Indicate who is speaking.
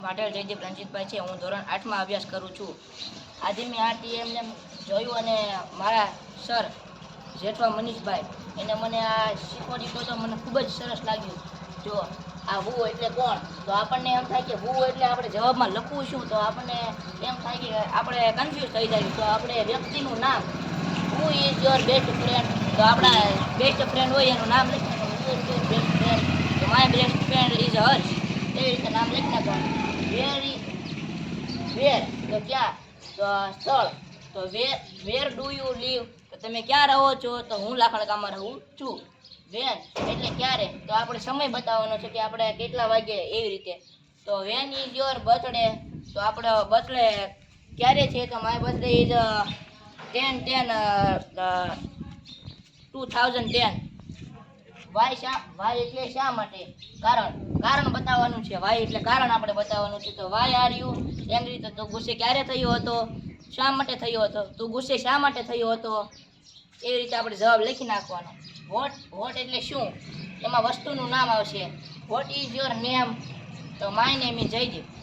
Speaker 1: પાટેલ જયદીપ રણજીતભાઈ છે, હું ધોરણ આઠમાં અભ્યાસ કરું છું. આજે મેં આ ટીએમને જોયું અને મારા સર જેઠવા મનીષભાઈ, એને મને આ શીખવાડી તો મને ખૂબ જ સરસ લાગ્યું. જો આ હું એટલે કોણ? તો આપણને એમ થાય કે હું એટલે આપણે જવાબમાં લખવું શું તો આપણને એમ થાય કે આપણે કન્ફ્યુઝ થઈ જાય તો આપણે વ્યક્તિનું નામ હું ઇઝ યોર બેસ્ટ ફ્રેન્ડ તો આપણા બેસ્ટ ફ્રેન્ડ હોય એનું નામ લખીએ best friend my best friend is Harsh એવી રીતે નામ લખી નાખવાનું વેરી વેર તો ક્યાં તો સ્થળ તો where where do you live તો તમે ક્યાં રહો છો તો હું લાખણ ગામમાં રહું છું વેન એટલે ક્યારે તો આપણે સમય બતાવવાનો છે કે આપણે કેટલા વાગે એવી રીતે તો વેન ઇઝ યોર બર્થડે તો આપણો બર્થડે ક્યારે છે તો my birthday is ten ten two thousand ten why શા, વાય એટલે શા માટે? કારણ કારણ બતાવવાનું છે. વાય એટલે કારણ આપણે બતાવવાનું છે. તો વાય આર યુ એંગ્રી તો તું ગુસ્સે ક્યારે થયો હતો? શા માટે થયો હતો? તું ગુસ્સે શા માટે થયો હતો? એવી રીતે આપણે જવાબ લખી નાખવાનો. વોટ વોટ એટલે શું? એમાં વસ્તુનું નામ આવશે. વોટ ઇઝ યોર નેમ તો માય નેમ ઇઝ જયદીપ.